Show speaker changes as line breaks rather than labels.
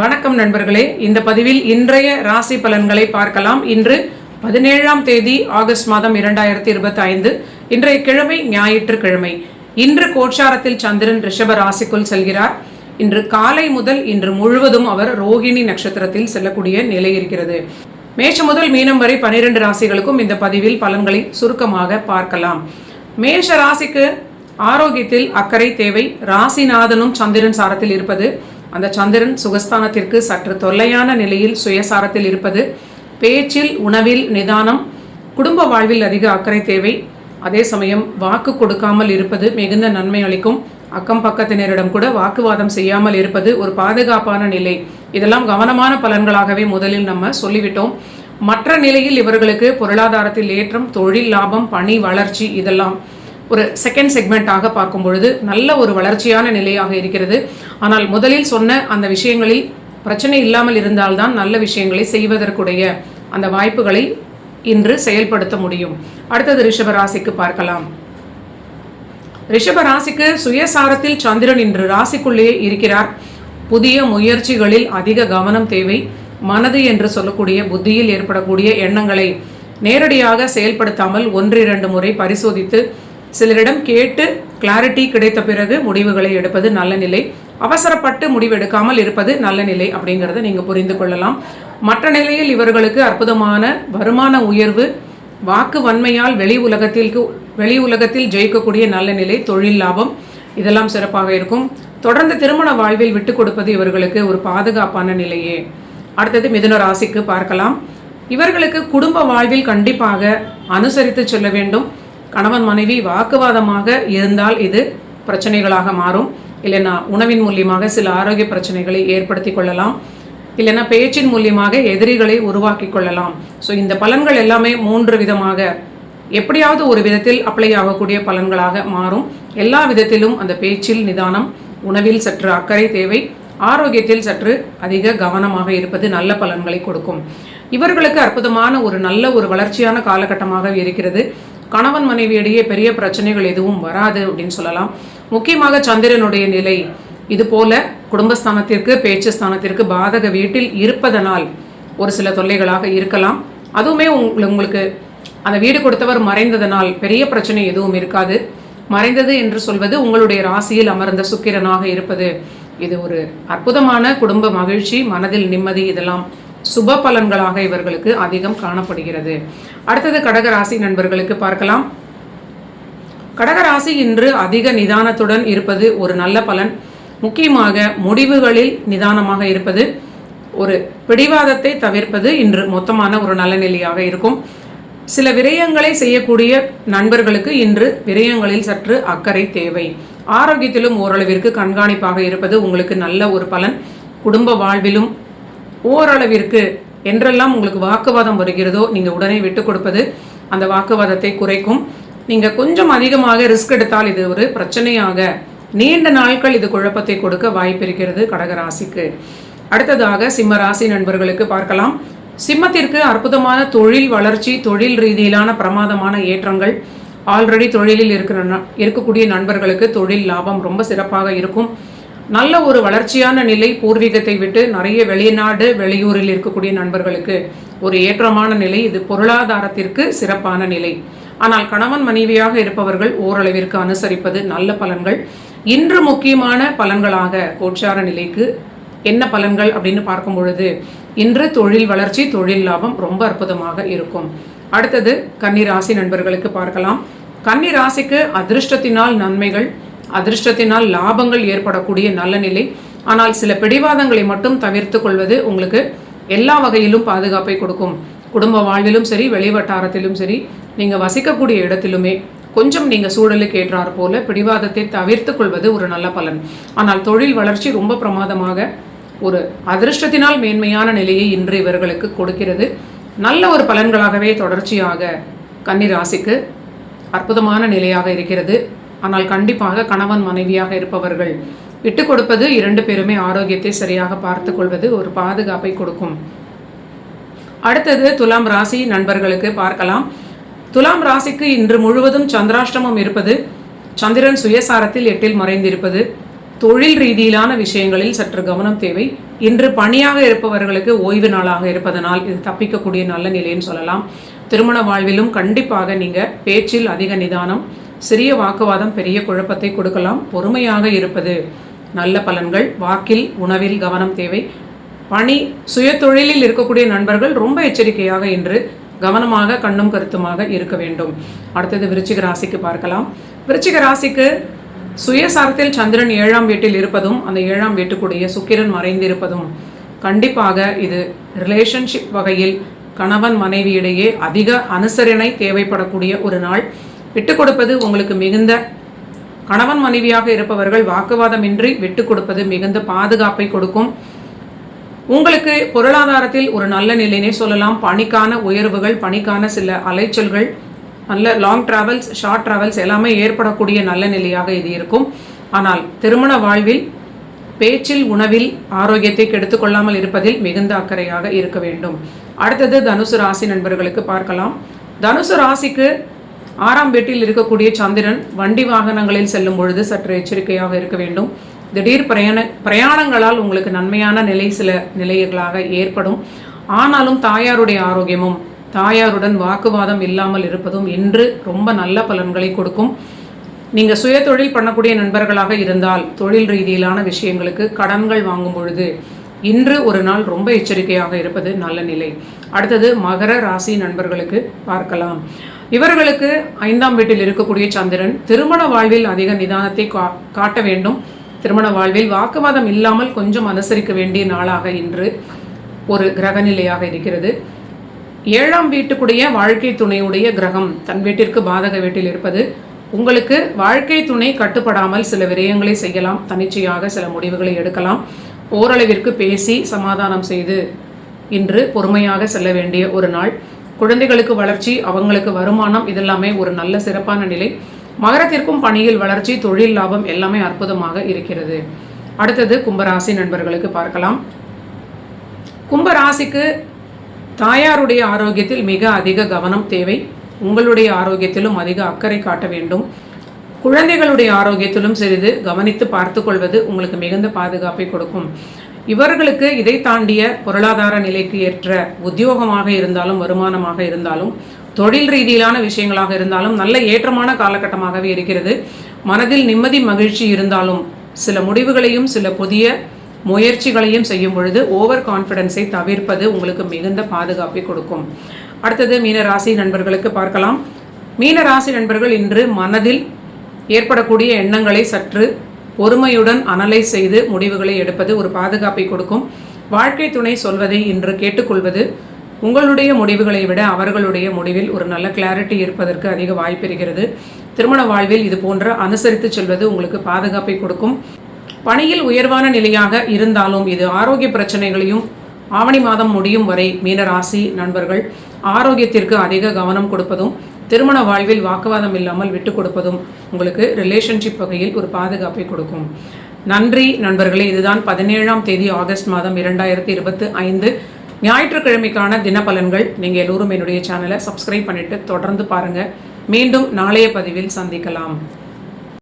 வணக்கம் நண்பர்களே. இந்த பதிவில் இன்றைய ராசி பலன்களை பார்க்கலாம். இன்று பதினேழாம் தேதி ஆகஸ்ட் மாதம் இரண்டாயிரத்தி இருபத்தி ஐந்து இன்றைய கிழமை ஞாயிற்றுக்கிழமை. இன்று கோட்சாரத்தில் சந்திரன் ரிஷப ராசிக்குள் செல்கிறார். இன்று காலை முதல் இன்று முழுவதும் அவர் ரோகிணி நட்சத்திரத்தில் செல்லக்கூடிய நிலை இருக்கிறது. மேஷம் முதல் மீனம் வரை பனிரெண்டு ராசிகளுக்கும் இந்த பதிவில் பலன்களை சுருக்கமாக பார்க்கலாம். மேஷ ராசிக்கு ஆரோக்கியத்தில் அக்கறை தேவை. ராசிநாதனும் சந்திரன் சாரத்தில் இருப்பது அந்த சந்திரன் சுகஸ்தானத்திற்கு சற்று தொல்லையான நிலையில் சுயசாரத்தில் இருப்பது பேச்சில் உணவில் நிதானம் குடும்ப வாழ்வில் அதிக அக்கறை தேவை. அதே சமயம் வாக்கு கொடுக்காமல் இருப்பது மிகுந்த நன்மை அளிக்கும். அக்கம் பக்கத்தினரிடம் கூட வாக்குவாதம் செய்யாமல் இருப்பது ஒரு பாதுகாப்பான நிலை. இதெல்லாம் கவனமான பலன்களாகவே முதலில் நம்ம சொல்லிவிட்டோம். மற்ற நிலையில் இவர்களுக்கு பொருளாதாரத்தில் ஏற்றம் தொழில் லாபம் பணி வளர்ச்சி இதெல்லாம். ஒரு செகண்ட் செக்மெண்ட்டாக பார்க்கும் பொழுது நல்ல ஒரு வளர்ச்சியான நிலையாக இருக்கிறது. ஆனால் முதலில் சொன்ன அந்த விஷயங்களில் பிரச்சனை இல்லாமல் இருந்தால்தான் நல்ல விஷயங்களை செய்வதற்குடைய அந்த வாய்ப்புகளை இன்று செயல்படுத்த முடியும். அடுத்தது ரிஷப ராசிக்கு பார்க்கலாம். ரிஷப ராசிக்கு சுயசாரத்தில் சந்திரன் இன்று ராசிக்குள்ளேயே இருக்கிறார். புதிய முயற்சிகளில் அதிக கவனம் தேவை. மனது என்று சொல்லக்கூடிய புத்தியில் ஏற்படக்கூடிய எண்ணங்களை நேரடியாக செயல்படுத்தாமல் ஒன்றிரண்டு முறை பரிசோதித்து சிலரிடம் கேட்டு கிளாரிட்டி கிடைத்த பிறகு முடிவுகளை எடுப்பது நல்ல நிலை. அவசரப்பட்டு முடிவெடுக்காமல் இருப்பது நல்ல நிலை அப்படிங்கிறத நீங்கள் புரிந்து கொள்ளலாம். மற்ற நிலையில் இவர்களுக்கு அற்புதமான வருமான உயர்வு வாக்கு வன்மையால் வெளி உலகத்திற்கு வெளி உலகத்தில் ஜெயிக்கக்கூடிய நல்ல நிலை தொழில் லாபம் இதெல்லாம் சிறப்பாக இருக்கும். தொடர்ந்து திருமண வாழ்வில் விட்டு கொடுப்பது இவர்களுக்கு ஒரு பாதுகாப்பான நிலையே. அடுத்தது மிதுன ராசிக்கு பார்க்கலாம். இவர்களுக்கு குடும்ப வாழ்வில் கண்டிப்பாக அனுசரித்து செல்ல வேண்டும். கணவன் மனைவி வாக்குவாதமாக இருந்தால் இது பிரச்சனைகளாக மாறும். இல்லைன்னா உணவின் மூலியமாக சில ஆரோக்கிய பிரச்சனைகளை ஏற்படுத்தி கொள்ளலாம். இல்லைன்னா பேச்சின் மூலியமாக எதிரிகளை உருவாக்கி கொள்ளலாம். ஸோ இந்த பலன்கள் எல்லாமே மூன்று விதமாக எப்படியாவது ஒரு விதத்தில் அப்ளை ஆகக்கூடிய பலன்களாக மாறும். எல்லா விதத்திலும் அந்த பேச்சில் நிதானம் உணவில் சற்று அக்கறை தேவை. ஆரோக்கியத்தில் சற்று அதிக கவனமாக இருப்பது நல்ல பலன்களை கொடுக்கும். இவர்களுக்கு அற்புதமான ஒரு நல்ல ஒரு வளர்ச்சியான காலகட்டமாக இருக்கிறது. கணவன் மனைவியிடையே பெரிய பிரச்சனைகள் எதுவும் வராது அப்படின்னு சொல்லலாம். முக்கியமாக சந்திரனுடைய நிலை இது போல குடும்பஸ்தானத்திற்கு பேச்சு ஸ்தானத்திற்கு பாதக வீட்டில் இருப்பதனால் ஒரு சில தொல்லைகளாக இருக்கலாம். அதுவுமே உங்க- உங்களுக்கு அந்த வீடு கொடுத்தவர் மறைந்ததனால் பெரிய பிரச்சனை எதுவும் இருக்காது. மறைந்தது என்று சொல்வது உங்களுடைய ராசியில் அமர்ந்த சுக்கிரனாக இருப்பது. இது ஒரு அற்புதமான குடும்ப மகிழ்ச்சி மனதில் நிம்மதி இதெல்லாம் சுப பலன்களாக இவர்களுக்கு அதிகம் காணப்படுகிறது. அடுத்தது கடகராசி நண்பர்களுக்கு பார்க்கலாம். கடகராசி இன்று அதிக நிதானத்துடன் இருப்பது ஒரு நல்ல பலன். முக்கியமாக முடிவுகளில் நிதானமாக இருப்பது ஒரு பிடிவாதத்தை தவிர்ப்பது இன்று மொத்தமான ஒரு நல்ல நிலையாக இருக்கும். சில விரயங்களை செய்யக்கூடிய நண்பர்களுக்கு இன்று விரயங்களில் சற்று அக்கறை தேவை. ஆரோக்கியத்திலும் ஓரளவிற்கு கண்காணிப்பாக இருப்பது உங்களுக்கு நல்ல ஒரு பலன். குடும்ப வாழ்விலும் ஓரளவிற்கு என்றெல்லாம் உங்களுக்கு வாக்குவாதம் வருகிறதோ நீங்கள் உடனே விட்டு கொடுப்பது அந்த வாக்குவாதத்தை குறைக்கும். நீங்கள் கொஞ்சம் அதிகமாக ரிஸ்க் எடுத்தால் இது ஒரு பிரச்சனையாக. நீண்ட நாட்கள் இது குழப்பத்தை கொடுக்க வாய்ப்பிருக்கிறது கடகராசிக்கு. அடுத்ததாக சிம்ம ராசி நண்பர்களுக்கு பார்க்கலாம். சிம்மத்திற்கு அற்புதமான தொழில் வளர்ச்சி தொழில் ரீதியிலான பிரமாதமான ஏற்றங்கள். ஆல்ரெடி தொழிலில் இருக்கிற ந- இருக்கக்கூடிய நண்பர்களுக்கு தொழில் லாபம் ரொம்ப சிறப்பாக இருக்கும். நல்ல ஒரு வளர்ச்சியான நிலை பூர்வீகத்தை விட்டு நிறைய வெளிநாடு வெளியூரில் இருக்கக்கூடிய நண்பர்களுக்கு ஒரு ஏற்றமான நிலை. இது பொருளாதாரத்திற்கு சிறப்பான நிலை. ஆனால் கணவன் மனைவியாக இருப்பவர்கள் ஓரளவிற்கு அனுசரிப்பது நல்ல பலன்கள். இன்று முக்கியமான பலன்களாக கோச்சார நிலைக்கு என்ன பலன்கள் அப்படின்னு பார்க்கும் பொழுது இன்று தொழில் வளர்ச்சி தொழில் லாபம் ரொம்ப அற்புதமாக இருக்கும். அடுத்தது கன்னி ராசி நண்பர்களுக்கு பார்க்கலாம். கன்னி ராசிக்கு அதிர்ஷ்டத்தினால் நன்மைகள் அதிர்ஷ்டத்தினால் லாபங்கள் ஏற்படக்கூடிய நல்ல நிலை. ஆனால் சில பிடிவாதங்களை மட்டும் தவிர்த்து கொள்வது உங்களுக்கு எல்லா வகையிலும் பாதுகாப்பை கொடுக்கும். குடும்ப வாழ்விலும் சரி வெளிவட்டாரத்திலும் சரி நீங்கள் வசிக்கக்கூடிய இடத்திலுமே கொஞ்சம் நீங்கள் சூழலுக்கு ஏற்றார் போல பிடிவாதத்தை தவிர்த்து கொள்வது ஒரு நல்ல பலன். ஆனால் தொழில் வளர்ச்சி ரொம்ப பிரமாதமாக ஒரு அதிர்ஷ்டத்தினால் மேன்மையான நிலையை இன்று இவர்களுக்கு கொடுக்கிறது. நல்ல ஒரு பலன்களாகவே தொடர்ச்சியாக கன்னி ராசிக்கு அற்புதமான நிலையாக இருக்கிறது. ஆனால் கண்டிப்பாக கணவன் மனைவியாக இருப்பவர்கள் விட்டு கொடுப்பது இரண்டு பேருமே ஆரோக்கியத்தை சரியாக பார்த்து கொள்வது ஒரு பாதுகாப்பை கொடுக்கும். அடுத்தது துலாம் ராசி நண்பர்களுக்கு பார்க்கலாம். துலாம் ராசிக்கு இன்று முழுவதும் சந்திராஷ்டமம் இருப்பது சந்திரன் சுயசாரத்தில் எட்டில் மறைந்திருப்பது தொழில் ரீதியிலான விஷயங்களில் சற்று கவனம் தேவை. இன்று பணியாக இருப்பவர்களுக்கு ஓய்வு நாளாக இருப்பதனால் இது தப்பிக்கக்கூடிய நல்ல நிலைன்னு சொல்லலாம். திருமண வாழ்விலும் கண்டிப்பாக நீங்கள் பேச்சில் அதிக நிதானம் சிறிய வாக்குவாதம் பெரிய குழப்பத்தை கொடுக்கலாம். பொறுமையாக இருப்பது நல்ல பலன்கள். வாக்கில் உணவில் கவனம் தேவை. பணி சுய தொழிலில் இருக்கக்கூடிய நண்பர்கள் ரொம்ப எச்சரிக்கையாக இன்று கவனமாக கண்ணும் கருத்துமாக இருக்க வேண்டும். அடுத்தது விருச்சிக ராசிக்கு பார்க்கலாம். விருச்சிக ராசிக்கு சுயசாரத்தில் சந்திரன் ஏழாம் வீட்டில் இருப்பதும் அந்த ஏழாம் வீட்டுக்குடைய சுக்கிரன் மறைந்திருப்பதும். கண்டிப்பாக இது ரிலேஷன்ஷிப் வகையில் கணவன் மனைவியிடையே அதிக அனுசரணை தேவைப்படக்கூடிய ஒரு நாள். விட்டு கொடுப்பது உங்களுக்கு மிகுந்த கணவன் மனைவியாக இருப்பவர்கள் வாக்குவாதமின்றி விட்டு கொடுப்பது மிகுந்த பாதுகாப்பை கொடுக்கும். உங்களுக்கு பொருளாதாரத்தில் ஒரு நல்ல நிலைனே சொல்லலாம். பணிக்கான உயர்வுகள் பணிக்கான சில அலைச்சல்கள் நல்ல லாங் டிராவல்ஸ் ஷார்ட் டிராவல்ஸ் எல்லாமே ஏற்படக்கூடிய நல்ல நிலையாக இது இருக்கும். ஆனால் திருமண வாழ்வில் பேச்சில் உணவில் ஆரோக்கியத்தை கெடுத்துக்கொள்ளாமல் இருப்பதில் மிகுந்த அக்கறையாக இருக்க வேண்டும். அடுத்தது தனுசு ராசி நண்பர்களுக்கு பார்க்கலாம். தனுசு ராசிக்கு ஆறாம் வீட்டில் இருக்கக்கூடிய சந்திரன் வண்டி வாகனங்களில் செல்லும் பொழுது சற்று எச்சரிக்கையாக இருக்க வேண்டும். திடீர் பிரயாண பிரயாணங்களால் உங்களுக்கு நன்மையான நிலை சில நிலைகளாக ஏற்படும். ஆனாலும் தாயாருடைய ஆரோக்கியமும் தாயாருடன் வாக்குவாதம் இல்லாமல் இருப்பதும் இன்று ரொம்ப நல்ல பலன்களை கொடுக்கும். நீங்கள் சுய தொழில் பண்ணக்கூடிய நண்பர்களாக இருந்தால் தொழில் ரீதியிலான விஷயங்களுக்கு கடன்கள் வாங்கும் பொழுது இன்று ஒரு நாள் ரொம்ப எச்சரிக்கையாக இருப்பது நல்ல நிலை. அடுத்தது மகர ராசி நண்பர்களுக்கு பார்க்கலாம். இவர்களுக்கு ஐந்தாம் வீட்டில் இருக்கக்கூடிய சந்திரன் திருமண வாழ்வில் அதிக நிதானத்தை கா- காட்ட வேண்டும். திருமண வாழ்வில் வாக்குவாதம் இல்லாமல் கொஞ்சம் அனுசரிக்க வேண்டிய நாளாக இன்று ஒரு கிரக நிலையாக இருக்கிறது. ஏழாம் வீட்டுக்குடைய வாழ்க்கை துணையுடைய கிரகம் தன் வீட்டிற்கு பாதக வீட்டில் இருப்பது. உங்களுக்கு வாழ்க்கை துணை கட்டுப்படாமல் சில விரயங்களை செய்யலாம். தன்னிச்சையாக சில முடிவுகளை எடுக்கலாம். ஓரளவிற்கு பேசி சமாதானம் செய்து இன்று பொறுமையாக செல்ல வேண்டிய ஒரு நாள். குழந்தைகளுக்கு வளர்ச்சி அவங்களுக்கு வருமானம் இதெல்லாமே ஒரு நல்ல சிறப்பான நிலை. மகரத்திற்கும் பணியில் வளர்ச்சி தொழில் லாபம் எல்லாமே அற்புதமாக இருக்கிறது. அடுத்தது கும்பராசி நண்பர்களுக்கு பார்க்கலாம். கும்பராசிக்கு தாயாருடைய ஆரோக்கியத்தில் மிக அதிக கவனம் தேவை. உங்களுடைய ஆரோக்கியத்திலும் அதிக அக்கறை காட்ட வேண்டும். குழந்தைகளுடைய ஆரோக்கியத்திலும் சிறிது கவனித்து பார்த்துக்கொள்வது உங்களுக்கு மிகுந்த பாதுகாப்பை கொடுக்கும். இவர்களுக்கு இதை தாண்டிய பொருளாதார நிலைக்கு ஏற்ற உத்தியோகமாக இருந்தாலும் வருமானமாக இருந்தாலும் தொழில் ரீதியிலான விஷயங்களாக இருந்தாலும் நல்ல ஏற்றமான காலகட்டமாகவே இருக்கிறது. மனதில் நிம்மதி மகிழ்ச்சி இருந்தாலும் சில முடிவுகளையும் சில புதிய முயற்சிகளையும் செய்யும் பொழுது ஓவர் கான்ஃபிடென்ஸை தவிர்ப்பது உங்களுக்கு மிகுந்த பாதுகாப்பை கொடுக்கும். அடுத்தது மீன ராசி நண்பர்களுக்கு பார்க்கலாம். மீன ராசி நண்பர்கள் இன்று மனதில் ஏற்படக்கூடிய எண்ணங்களை சற்று பொறுமையுடன் அனலைஸ் செய்து முடிவுகளை எடுப்பது ஒரு பாதுகாப்பை கொடுக்கும். வாழ்க்கை துணை சொல்வதை இன்று கேட்டுக்கொள்வது உங்களுடைய முடிவுகளை விட அவர்களுடைய முடிவில் ஒரு நல்ல கிளாரிட்டி இருப்பதற்கு அதிக வாய்ப்பு இருக்கிறது. திருமண வாழ்வில் இது போன்ற அனுசரித்து செல்வது உங்களுக்கு பாதுகாப்பை கொடுக்கும். பணியில் உயர்வான நிலையாக இருந்தாலும் இது ஆரோக்கிய பிரச்சனைகளையும் ஆவணி மாதம் முடியும் வரை மீனராசி நண்பர்கள் ஆரோக்கியத்திற்கு அதிக கவனம் கொடுப்பதும் திருமண வாழ்வில் வாக்குவாதம் இல்லாமல் விட்டு கொடுப்பதும் உங்களுக்கு ரிலேஷன்ஷிப் வகையில் ஒரு பாதுகாப்பை கொடுக்கும். நன்றி நண்பர்களே இதுதான் பதினேழாம் தேதி ஆகஸ்ட் மாதம் இரண்டாயிரத்தி இருபத்தி ஐந்து. ஞாயிற்றுக்கிழமைக்கான தினப்பலன்கள் நீங்கள் எல்லோரும் என்னுடைய சேனலை சப்ஸ்கிரைப் பண்ணிட்டு தொடர்ந்து பாருங்கள் மீண்டும் நாளைய பதிவில் சந்திக்கலாம்.